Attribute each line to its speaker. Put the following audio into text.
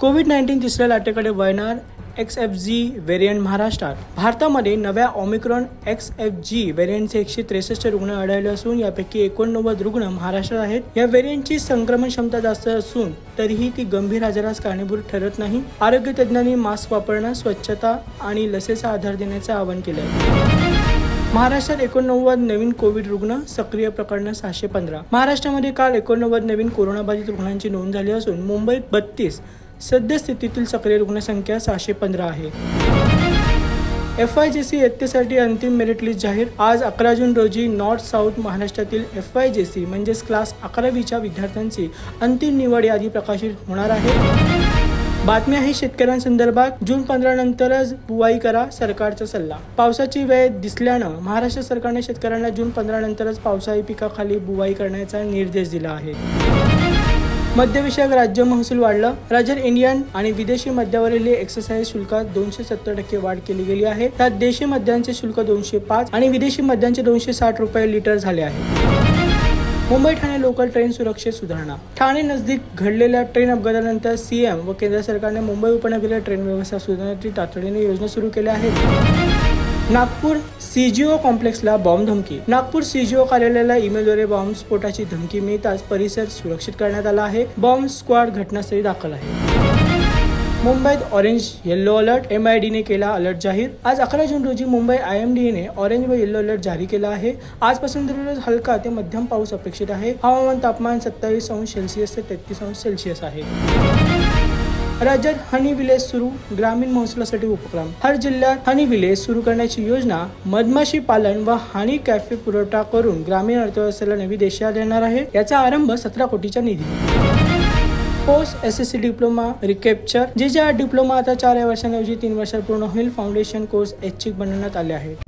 Speaker 1: Covid nineteen तिसऱ्या लाटेकडे वळणार एक्स एफ जी व्हेरियंट महाराष्ट्रात. भारतामध्ये नव्या ओमिक्रॉन एक्स एफ जी व्हेरियंटचे एकशे त्रेसष्ट रुग्ण आढळले असून यापैकी एकोणनव्वद रुग्ण महाराष्ट्रात आहेत. या व्हेरियंटची संक्रमण क्षमता जास्त असून तरीही ती गंभीर आजारास कारणीभूत ठरत नाही. आरोग्य तज्ज्ञांनी मास्क वापरणं स्वच्छता आणि लसीचा आधार देण्याचं आवाहन केलं आहे महाराष्ट्रात एकोणनव्वद नवीन कोविड रुग्ण सक्रिय प्रकरण सहाशे पंधरा. महाराष्ट्रामध्ये काल एकोणनव्वद नवीन कोरोनाबाधित रुग्णांची नोंद झाली असून मुंबईत बत्तीस सद्यस्थितीतील सक्रिय रुग्णसंख्या सहाशे पंधरा आहे. एफ आय जे सी इयत्तेसाठी अंतिम मेरिट लिस्ट जाहीर. आज अकरा जून रोजी नॉर्थ साऊथ महाराष्ट्रातील एफ आय जे सी म्हणजेच क्लास अकरावीच्या विद्यार्थ्यांची अंतिम निवड यादी प्रकाशित होणार आहे. बातमी आहे शेतकऱ्यांसंदर्भात. जून पंधरा नंतरच बुवाई करा सरकारचा सल्ला. पावसाची वेळ दिसल्यानं महाराष्ट्र सरकारने शेतकऱ्यांना जून पंधरा नंतरच पावसाळी पिकाखाली बुवाई करण्याचा निर्देश दिला आहे. मद्यविषयक राज्य महसूल वाढलं. राज्यात इंडियन आणि विदेशी मद्यावरील एक्सरसाइज शुल्कात दोनशे सत्तर टक्के वाढ केली गेली आहे. त्यात देशी मद्यांचे शुल्क दोनशे पाच आणि विदेशी मद्यांचे दोनशे साठ रुपये लिटर झाले आहे. मुंबई ठाणे लोकल ट्रेन सुरक्षेत सुधारणा. ठाणे नजदीक घडलेल्या ट्रेन अपघातानंतर सीएम व केंद्र सरकारने मुंबई उपनगरीय ट्रेन व्यवस्था सुधारण्याची तातडीने योजना सुरू केल्या आहेत. नागपूर सीजीओ कॉम्प्लेक्सला बॉम्ब धमकी. नागपूर सीजीओ कार्यालयाला ईमेलद्वारे बॉम्ब स्फोटाची धमकी मिळताच परिसर सुरक्षित करण्यात आला आहे. बॉम्ब स्क्वॉड घटनास्थळी दाखल आहे. मुंबईत orange yellow alert M I डीने केला अलर्ट जाहीर. आज अकरा जून रोजी मुंबई आय एम डीने ऑरेंज व येल्लो अलर्ट जारी केला आहे. आजपासून दररोज हलका ते मध्यम पाऊस अपेक्षित आहे. हवामान तापमान सत्तावीस अंश सेल्सिअस ते तेहतीस अंश सेल्सिअस आहे. राज्यात हनी विलेज सुरू ग्रामीण महसुलासाठी उपक्रम. हर जिल्ह्यात हनी विलेज सुरू करण्याची योजना मधमाशी पालन व हानी कॅफे पुरवठा करून ग्रामीण अर्थव्यवस्थेला नवी दिशा देणार आहे. याचा आरंभ सतरा कोटीच्या निधी. Post S S C diploma recapture जे ज्या डिप्लोमा आता चार या वर्षांऐवजी तीन वर्षात पूर्ण होईल फाउंडेशन कोर्स ऐच्छिक बनवण्यात आले आहेत.